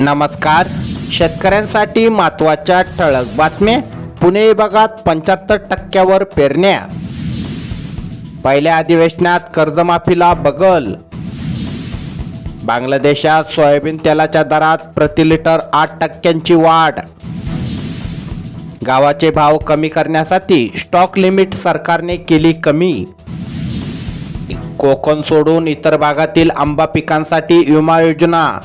नमस्कार. शेतकऱ्यांसाठी महत्त्वाच्या ठळक बातम्या पुणे विभागात पंच्याहत्तर टक्क्यावर पेरण्या. पहिल्या अधिवेशनात कर्जमाफीला बगल. बांगलादेशात सोयाबीन तेलाच्या दरात प्रति लिटर आठ टक्क्यांची वाढ. गावाचे भाव कमी करण्यासाठी स्टॉक लिमिट सरकारने केली कमी. कोकण सोडून इतर भागातील आंबा पिकांसाठी विमा योजना.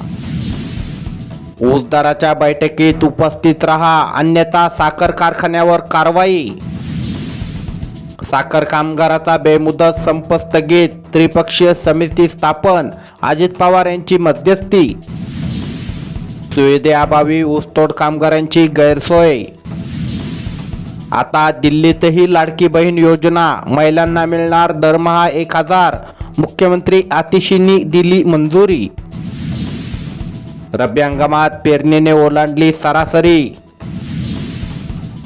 ऊसदाराच्या बैठकीत उपस्थित रहा अन्यथा साखर कारखान्यावर कारवाई. साखर कामगाराचा बेमुदत संप स्थगित त्रिपक्षीय समिती स्थापन अजित पवार यांची मध्यस्थी. सुविधेअभावी ऊसतोड कामगारांची गैरसोय. आता दिल्लीतही लाडकी बहीण योजना महिलांना मिळणार दरमहा एक हजार. मुख्यमंत्री आतिशींनी दिली मंजुरी. रब्बी हंगामात पेरणीने ओलांडली सरासरी.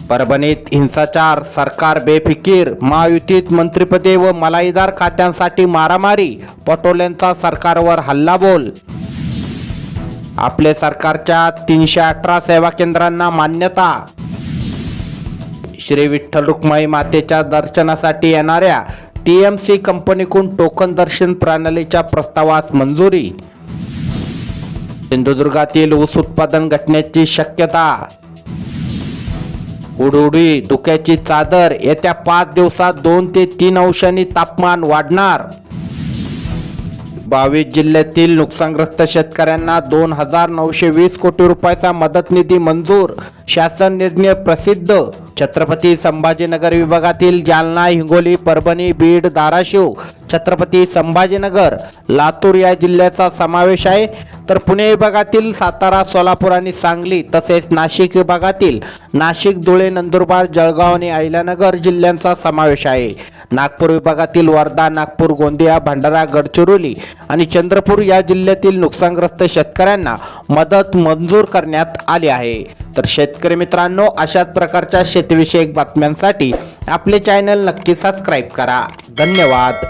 परभणीत हिंसाचार सरकार बेफिकीर महायुतीत मंत्रिपदे व मलाईदार खात्यांसाठी मारामारी पटोलेंचा सरकारवर हल्लाबोल. आपले सरकारच्या तीनशे अठरा सेवा केंद्रांना मान्यता. श्री विठ्ठल रुक्माई मातेच्या दर्शनासाठी येणाऱ्या टी एम सी कंपनीकडून टोकन दर्शन प्रणालीच्या प्रस्तावास मंजुरी. सिंधुदुर्गातील ऊस उत्पादन घटण्याची शक्यता. उडउडी धुक्याची चादर येत्या पाच दिवसात दोन ते तीन अंशांनी तापमान वाढणार. बावीस जिल्ह्यातील नुकसानग्रस्त शेतकऱ्यांना दोन हजार नऊशे वीस कोटी रुपयाचा मदत निधी मंजूर शासन निर्णय प्रसिद्ध. छत्रपती संभाजीनगर विभागातील जालना हिंगोली परभणी बीड धाराशिव छत्रपती संभाजीनगर लातूर या जिल्ह्याचा समावेश आहे. तर पुणे विभागातील सातारा सोलापूर आणि सांगली तसेच नाशिक विभागातील नाशिक धुळे नंदुरबार जळगाव आणि अहिल्यानगर जिल्ह्यांचा समावेश आहे. नागपूर विभागातील वर्धा नागपूर गोंदिया भंडारा गडचिरोली आणि चंद्रपूर या जिल्ह्यातील नुकसानग्रस्त शेतकऱ्यांना मदत मंजूर करण्यात आली आहे. तर शेतकरी मित्रांनो अशाच प्रकारच्या शेतीविषयक बातम्यांसाठी आपले चॅनल नक्की सबस्क्राईब करा. धन्यवाद.